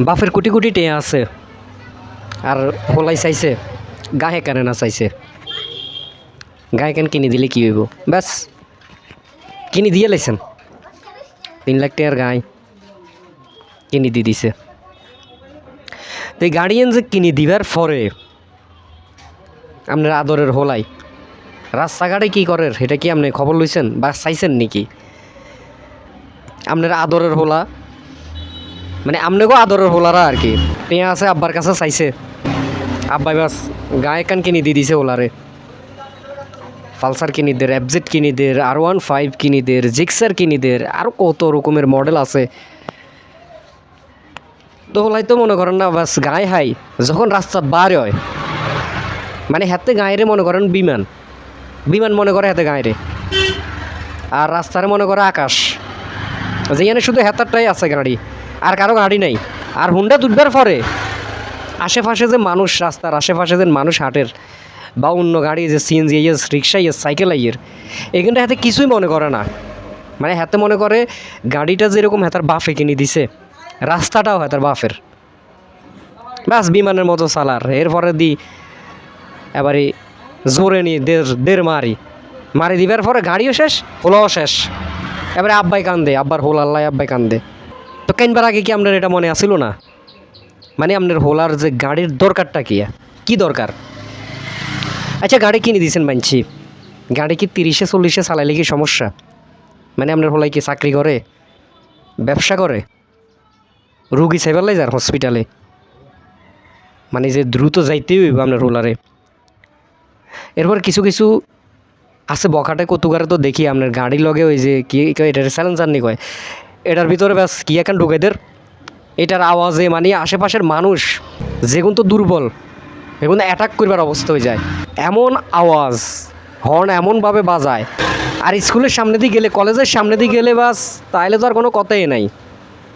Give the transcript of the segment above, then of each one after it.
বাপের কোটি কোটি টেয়া আছে। আর হোলাই চাইছে গায়ে কেন না চাইছে। গায়ে কেন কিনে দিলে কি হইব? ব্যাস, কিনে দিয়ে লাইছেন। তিন লাখ টাকার গায়ে কিনে দিয়ে দিছে। তো গার্ডিয়ান যে কিনে দিবার পরে আপনার আদরের হোলাই, রাস্তাঘাটে কি করের? এটা কি আপনি খবর লইছেন বা চাইছেন নাকি? আপনার আদরের হোলা মানে আমনেগো আদরের হোলারা আর কি। পেঁয়া আছে, আব্বার কাছে চাইছে। আব্বাই বাস, গায়ে কান কিনে দিয়ে দিছে ওলারে পালসার কিনে দের অ্যাবজেট কিনে দের আর ওয়ান ফাইভ কিনে দের জিক্সার কিনে দের আরও কত রকমের মডেল আছে। তো হলাই তো মনে করেন না, বাস গায়ে হাই, যখন রাস্তা বার হয়। মানে হাতে গায়ে মনে করেন বিমান। বিমান মনে করে হাতে গায়ে আর রাস্তারে মনে করে আকাশ। যেখানে শুধু হেতারটাই আছে গাড়ি। আর কারও গাড়ি নাই। আর হুন্ডা তুলবার পরে আশেপাশে যে মানুষ রাস্তার, আশেপাশে যে মানুষ হাটের বা অন্য গাড়ি, যে CNG yes rickshaw yes cycle আইয়ের এখানটা হাতে কিছুই মনে করে না। মানে হাতে মনে করে গাড়িটা যেরকম হাতার বাফে কিনে দিছে, রাস্তাটাও হাতার বাফের ব্যাস বিমানের মতো চালার। এরপরে দি এবারে জোরে নিয়ে দের দের মারি। মারি দিবার পরে গাড়িও শেষ হোলাও শেষ। এবারে আব্বাই কান্দে, আব্বার হোল আল্লাহ আব্বাই কান্দে। তো কেনবার আগে কি আপনার এটা মনে আসিল না? মানে আপনার হোলার যে গাড়ির দরকারটা কি? কি দরকার? আচ্ছা গাড়ি কিনে দিয়েছেন মানছি। গাড়ি কি তিরিশে, চল্লিশে চালাইলে কি সমস্যা? মানে আপনার হোলাই কি চাকরি করে? ব্যবসা করে? রুগী সাইবার যার হসপিটালে মানে যে দ্রুত যাইতেই হইব আপনার হোলারে। এরপর কিছু কিছু আছে বখাটে কতুকারে তো দেখি আপনার গাড়ি লগে ওই যে কি এটার স্যালেন্সার নি কয়? এটার ভিতরে ব্যাস, কি এখন ঢুকেদের এটার আওয়াজে মানে আশেপাশের মানুষ যেগুন তো দুর্বল এগুলো অ্যাটাক করবার অবস্থা হয়ে যায়। এমন আওয়াজ হর্ন এমনভাবে বাজায়। আর স্কুলের সামনে দিয়ে গেলে, কলেজের সামনে দিয়ে গেলে বাস তাইলে তো আর কোনো কথাই নাই।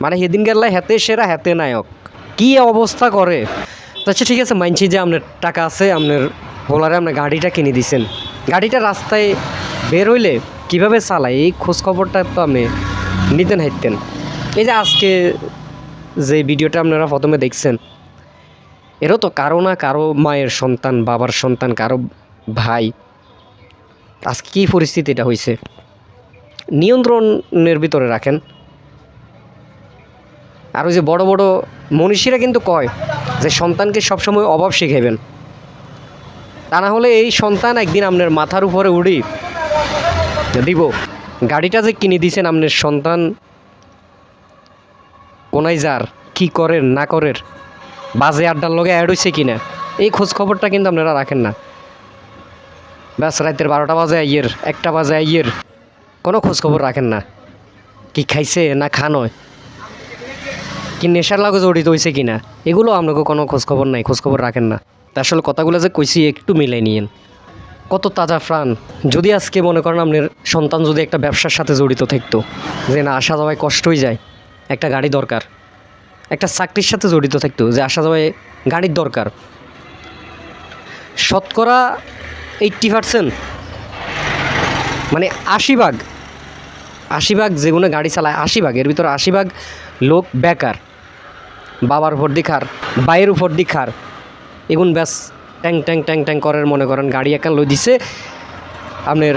মানে সেদিন গেলে হেতে সেরা হেতে নায়ক। কি অবস্থা করে? তো আচ্ছা ঠিক আছে মানছি যে আপনার টাকা আছে, আপনার হোলারে আপনার গাড়িটা কিনে দিছেন। গাড়িটা রাস্তায় বের হইলে কীভাবে চালায়? এই খোঁজ খবরটা তো আপনি নিতেন হাইতেন এই যে আজকে যে ভিডিওটা আপনারা প্রথমে দেখছেন, এরও তো কারও না কারও মায়ের সন্তান, বাবার সন্তান, কারও ভাই। আজকে কী পরিস্থিতিটা হয়েছে নিয়ন্ত্রণের ভিতরে রাখেন। আর ওই যে বড় বড় মনীষীরা কিন্তু কয় যে সন্তানকে সবসময় অভাব শিখাইবেন। তা না হলে এই সন্তান একদিন আপনার মাথার উপরে উড়ি দিব। গাড়িটা যে কিনে দিয়েছেন আপনার সন্তান, কোনায় যার, কি করেন না করের, বাজে আড্ডার লগে অ্যাড হয়েছে কিনা? এই খোঁজ খবরটা কিন্তু আপনারা রাখেন না। ব্যাস, রাতের বারোটা বাজে, আইয়ের একটা বাজে, আইয়ের কোনো খোঁজ খবর রাখেন না। কি খাইছে, না খানয় কি নেশার লাগে জড়িত হয়েছে কিনা? এগুলো আপনাকে কোনো খোঁজখবর নাই খোঁজখবর রাখেন না। আসলে কথাগুলো যে কইছি, একটু মিলাই নিয়েন। কত তাজা প্রাণ। যদি আজকে মনে করেন আপনার সন্তান যদি একটা ব্যবসার সাথে জড়িত থাকতো, যে না, আসা যাওয়ায় কষ্টই যায়, একটা গাড়ি দরকার। একটা চাকরির সাথে জড়িত থাকতো, যে আসা যাওয়ায় গাড়ির দরকার। শতকরা এইট্টি পার্সেন্ট মানে আশি ভাগ আশি ভাগ যেগুলো গাড়ি চালায় আশি ভাগ, এর ভিতরে আশি ভাগ লোক বেকার। বাবার উপর দি খার বাইয়ের উপর দি খার, এগুন ব্যাস ট্যাং ট্যাং ট্যাং ট্যাং করার মনে করেন, গাড়ি একা লই দিছে। আপনার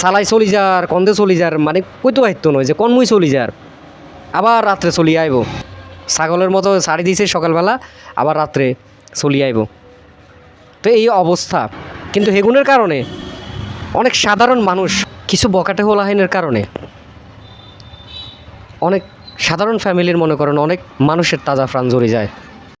সালাই চলি যার, কন্দে চলি যার মানে কইতো হাইতো নয় যে কনমুই চলি যার। আবার রাত্রে চলি আইব। ছাগলের মতো ছাড়ি দিছে সকালবেলা, আবার রাত্রে চলি আইব। তো এই অবস্থা। কিন্তু হেগুনের কারণে অনেক সাধারণ মানুষ কিছু বকাটে হোলাহাইনের কারণে অনেক সাধারণ ফ্যামিলির মনে করেন অনেক মানুষের তাজা প্রাণ জড়ে যায়।